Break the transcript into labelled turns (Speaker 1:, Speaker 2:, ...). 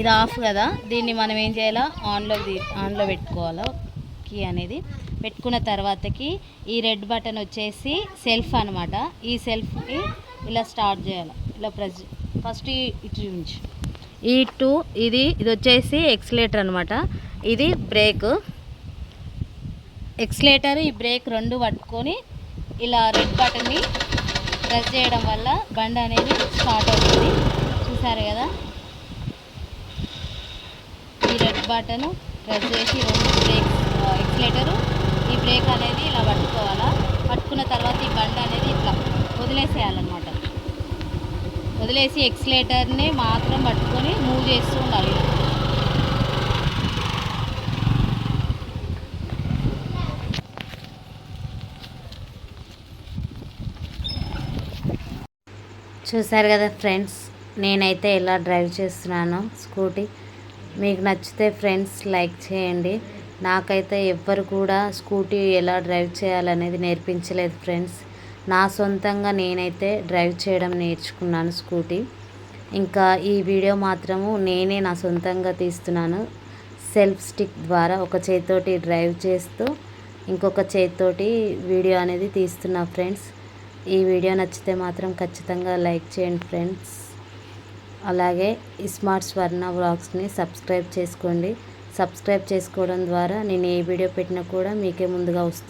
Speaker 1: ఇది ఆఫ్ కదా. దీన్ని మనం ఏం చేయాలా? ఆన్లో ఆన్లో పెట్టుకోవాలా? కీ అనేది. పెట్టుకున్న తర్వాతకి ఈ రెడ్ బటన్ వచ్చేసి సెల్ఫ్ అనమాట ఈ సెల్ఫ్కి ఇలా స్టార్ట్ చేయాలి. ఇలా ప్రెస్ ఫస్ట్ ఇటు చూపించు. ఈ టూ ఇది ఇది వచ్చేసి ఎక్స్లేటర్ అనమాట ఇది బ్రేక్. ఎక్స్లేటర్ ఈ బ్రేక్ రెండు పట్టుకొని ఇలా రెడ్ బటన్ని ప్రెస్ చేయడం వల్ల బండి అనేది స్టార్ట్ అవుతుంది. చూసారు కదా? బటన్ ప్రెస్ చేసి రెండు బ్రేక్ ఎక్స్లేటరు. ఈ బ్రేక్ అనేది ఇలా పట్టుకోవాలా? పట్టుకున్న తర్వాత ఈ బండి అనేది ఇట్లా వదిలేసేయాలన్నమాట. వదిలేసి ఎక్స్లేటర్ని మాత్రం పట్టుకొని మూవ్ చేస్తూ ఉండాలి. చూసారు కదా ఫ్రెండ్స్ నేనైతే ఎలా డ్రైవ్ చేస్తున్నాను స్కూటీ. మీకు నచ్చితే ఫ్రెండ్స్ లైక్ చేయండి. నాకైతే ఎవ్వరు కూడా స్కూటీ ఎలా డ్రైవ్ చేయాలనేది నేర్పించలేదు ఫ్రెండ్స్. నా సొంతంగా నేనైతే డ్రైవ్ చేయడం నేర్చుకున్నాను స్కూటీ. ఇంకా ఈ వీడియో మాత్రము నేనే నా సొంతంగా తీస్తున్నాను. సెల్ఫ్ స్టిక్ ద్వారా ఒక చేతితోటి డ్రైవ్ చేస్తూ ఇంకొక చేతితోటి వీడియో అనేది తీస్తున్నా ఫ్రెండ్స్. ఈ వీడియో నచ్చితే మాత్రం ఖచ్చితంగా లైక్ చేయండి ఫ్రెండ్స్. అలాగే స్మార్ట్ స్వర్ణ వ్లాగ్స్ని సబ్స్క్రైబ్ చేసుకోండి. సబ్స్క్రైబ్ చేసుకోవడం ద్వారా నేను ఏ వీడియో పెట్టినా కూడా మీకే ముందుగా వస్తుంది